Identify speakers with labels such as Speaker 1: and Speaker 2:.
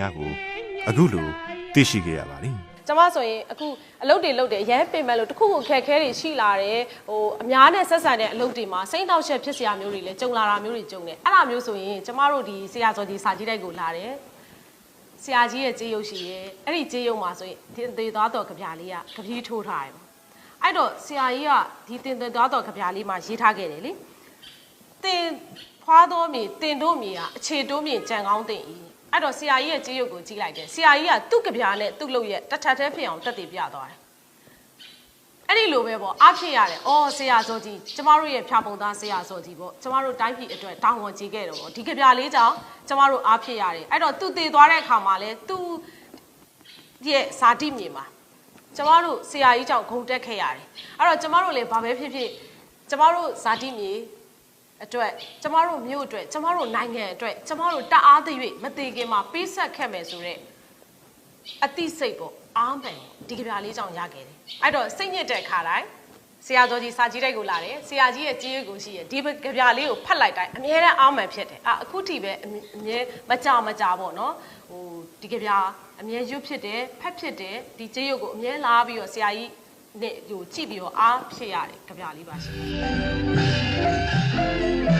Speaker 1: များကိုအခုလိုသိရှိခဲ့ရပါတယ်
Speaker 2: ကျမဆိုရင်အခုအလုပ်တွေလုပ်တယ်ရမ်းပင်မဲ့လို့တခုခုခက်ခဲတွေရှိလာတယ်ဟိုအများနဲ့ဆက်ဆံတဲ့အလုပ်တွေမှာစိတ်နှောက်ယှက်ဖြစ်စရာမျိုးတွေလည်းကြုံလာတာမျိုးတွေကြုံတယ်အဲ့ဒါမျိုးဆိုရင်ကျမတို့ဒီဆရာစောကြီးစာကြီးတိုက်ကိုလာတယ်ဆရာကြီးရဲ့ကြေးရုပ်ရှိရဲအဲ့ဒီကြေးရုပ်မှာဆိုရင်ဒီသေးသွားတော်ကြပြလေးကကပီးထိုးထားတယ်ပေါ့အဲ့တော့ဆရာကြီးကဒီတင်သေးသွားတော်ကြပြလေးမှာရေးထားခဲ့တယ်လေတင်ဖွာတော်မြေတင်တို့မြေကအခြေတိုးမြေကြံကောင်းတင်ဤ အဲ့တော့ဆရာကြီးရဲ့ကြေးရုပ်ကိုကြည့်လိုက်တယ်ဆရာကြီးကသူ့ကြပြနဲ့သူ့လုပ်ရဲ့တထက်သေးဖြစ်အောင်တက်တည်ပြသွားတယ်အဲ့ဒီလိုပဲပေါ့အားဖြစ်ရတယ်။အော်ဆရာစောကြီးကျမတို့ရဲ့ဖြာပုံသားဆရာစောကြီးပေါ့ကျမတို့တိုင်းပြည်အတွက်တောင်းဝန်ကြီးခဲ့တော့ပေါ့ဒီကြပြလေးကြောင့်ကျမတို့အားဖြစ်ရတယ်။အဲ့တော့သူတည်သွားတဲ့အခါမှာလဲသူရဲ့ဇာတိမြေမှာကျမတို့ဆရာကြီးကြောင့်ဂုံတက်ခဲ့ရတယ်။အဲ့တော့ကျမတို့လည်းဘာပဲဖြစ်ဖြစ်ကျမတို့ဇာတိမြေ အတွက်ကျမတို့မြို့အတွက်ကျမတို့နိုင်ငံအတွက်ကျမတို့တအားသရွေ့မတည်ခင်မှာပေးဆက်ခဲ့မယ်ဆိုတော့အတိစိတ်ပေါ့အားမှန်ဒီကြပြလေးကြောင့်ရခဲ့တယ်အဲ့တော့စိတ်ညစ်တဲ့ခါတိုင်းဆရာတော်ကြီးစာကြီးတိုက်ကိုလာတယ်ဆရာကြီးရဲ့ကြေးရွက်ကိုရှိရဒီကြပြလေးကိုဖတ်လိုက်တိုင်းအမြဲတမ်းအားမှန်ဖြစ်တယ်အာအခုထိပဲအမြအမြဲမကြမကြပေါ့နော်ဟိုဒီကြပြအမြဲရွတ်ဖြစ်တယ်ဖတ်ဖြစ်တယ်ဒီကြေးရွက်ကိုအမြဲလာပြီးတော့ဆရာကြီး နဲ့ဟိုကြည့်ပြီးတော့အားဖြစ်ရတယ်ကြပြလေးပါရှင်